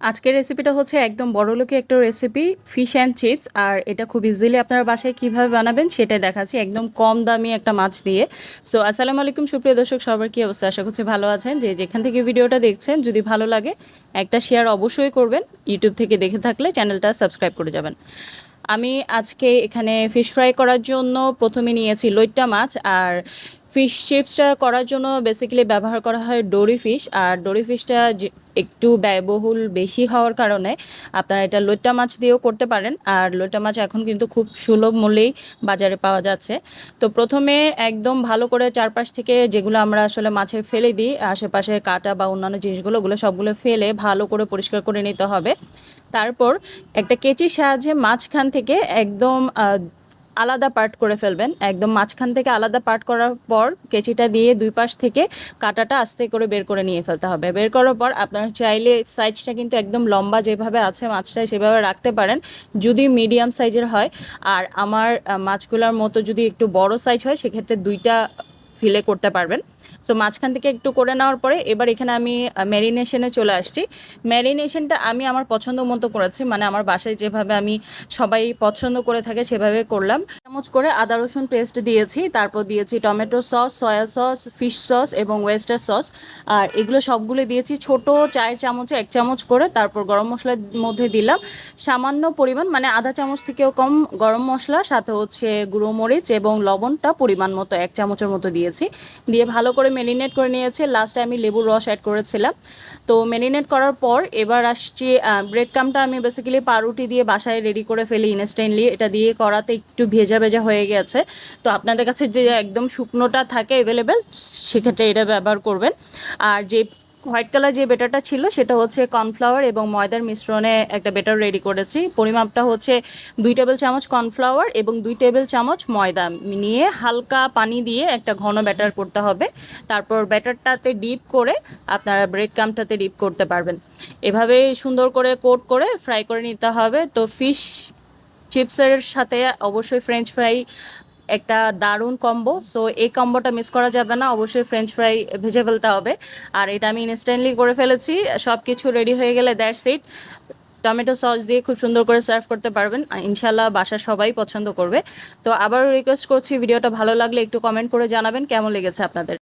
আজকের রেসিপিটা হচ্ছে একদম বড়লোকি একটা রেসিপি ফিশ অ্যান্ড চিপস আর এটা খুব ইজিলি আপনারা বাসায় কীভাবে বানাবেন সেটাই দেখাচ্ছি। একদম কম দামি একটা মাছ দিয়ে। সো আসসালামু আলাইকুম সুপ্রিয় দর্শক, সবার কী অবস্থা? আশা করছি ভালো আছেন। যে যেখান থেকে ভিডিওটা দেখছেন, যদি ভালো লাগে, একটা শেয়ার অবশ্যই করবেন। ইউটিউব থেকে দেখে থাকলে চ্যানেলটা সাবস্ক্রাইব করে যাবেন। আমি আজকে এখানে ফিশ ফ্রাই করার জন্য প্রথমে নিয়েছি লইট্টা মাছ, আর ফিশ চিপসটা করার জন্য বেসিক্যালি ব্যবহার করা হয় ডোরি ফিশ আর ডোরি ফিশটা একটু ব্যয়বহুল বেশি হওয়ার কারণে আপনারা এটা লইট্টা মাছ দিয়েও করতে পারেন। আর লইট্টা মাছ এখন কিন্তু খুব সুলভ মূল্যেই বাজারে পাওয়া যাচ্ছে। তো প্রথমে একদম ভালো করে চারপাশ থেকে যেগুলো আমরা আসলে মাছের ফেলে দিই, আশেপাশে কাটা বা অন্যান্য জিনিসগুলো, ওগুলো সবগুলো ফেলে ভালো করে পরিষ্কার করে নিতে হবে। তারপর একটা কেচির সাহায্যে মাঝখান থেকে একদম আলাদা পার্ট করে ফেলবেন। একদম মাঝখান থেকে আলাদা পার্ট করার পর কেচিটা দিয়ে দুই পাশ থেকে কাটাটা আস্তে করে বের করে নিয়ে ফেলতে হবে। বের করার পর আপনার চাইলে সাইজটা কিন্তু একদম লম্বা যেভাবে আছে মাছটা সেভাবে রাখতে পারেন, যদি মিডিয়াম সাইজের হয়। আর আমার মাছগুলোর মতো যদি একটু বড় সাইজ হয়, সেক্ষেত্রে দুইটা ফিলে করতে পারবেন। সো মাঝখান থেকে একটু করে নেওয়ার পরে এবার এখানে আমি ম্যারিনেশনে চলে আসছি। ম্যারিনেশনটা আমি আমার পছন্দ মতো করেছি মানে আমার বাসায় যেভাবে আমি সবাই পছন্দ করে থাকে সেভাবে করলাম। চামচ করে আদা, রসুন পেস্ট দিয়েছি, তারপর দিয়েছি tomato sauce soya sauce fish sauce এবং ওয়েস্টার সস আর এগুলো সবগুলো দিয়েছি ছোট চায়ের চামচে, এক চামচ করে, তারপর গরম মশলার মধ্যে দিলাম। সামান্য পরিমাণ মানে আধা চামচ থেকেও কম গরম মশলা, সাথে হচ্ছে গুঁড়ো মরিচ এবং লবণটা পরিমাণ মতো, এক চামচের মতো দিয়েছি। দিয়ে ভালো করে মেরিনেট করে নিয়েছি। লাস্টে আমি লেবুর রস অ্যাড করেছিলাম। তো মেরিনেট করার পর এবার আসছি ব্রেড কামটা আমি বেসিক্যালি পাউরুটি দিয়ে বাসায় রেডি করে ফেলি ইনস্ট্যান্টলি এটা দিয়ে করাতে একটু ভেজা ভেজা হয়ে গেছে। তো আপনাদের কাছে যে একদম শুকনোটা থাকে অ্যাভেলেবেল সেক্ষেত্রে এটা ব্যবহার করবেন। আর যে হোয়াইট কালার যে বেটারটা ছিল, সেটা হচ্ছে কর্নফ্লাওয়ার এবং ময়দার মিশ্রণে একটা বেটার রেডি করেছি। পরিমাপটা হচ্ছে দুই টেবিল চামচ কর্নফ্লাওয়ার এবং দুই টেবিল চামচ ময়দা। নিয়ে হালকা পানি দিয়ে একটা ঘন ব্যাটার করতে হবে। তারপর ব্যাটারটাতে ডিপ করে আপনারা ব্রেড কামটাতে ডিপ করতে পারবেন। এভাবে সুন্দর করে কোট করে ফ্রাই করে নিতে হবে। তো ফিশ চিপসের সাথে অবশ্যই ফ্রেঞ্চ ফ্রাই একটা দারুণ কম্বো সো এই কম্বোটা মিস করা যাবে না। অবশ্যই ফ্রেঞ্চ ফ্রাই ভেজে ফেলতে হবে। আর এটা আমি ইনস্ট্যান্টলি করে ফেলেছি। সব কিছু রেডি হয়ে গেলে দ্যাটস ইট টমেটো সস দিয়ে খুব সুন্দর করে সার্ভ করতে পারবেন। ইনশাল্লাহ বাসা সবাই পছন্দ করবে। তো আবারও রিকোয়েস্ট করছি, ভিডিওটা ভালো লাগলে একটু কমেন্ট করে জানাবেন। কেমন লেগেছে আপনাদের?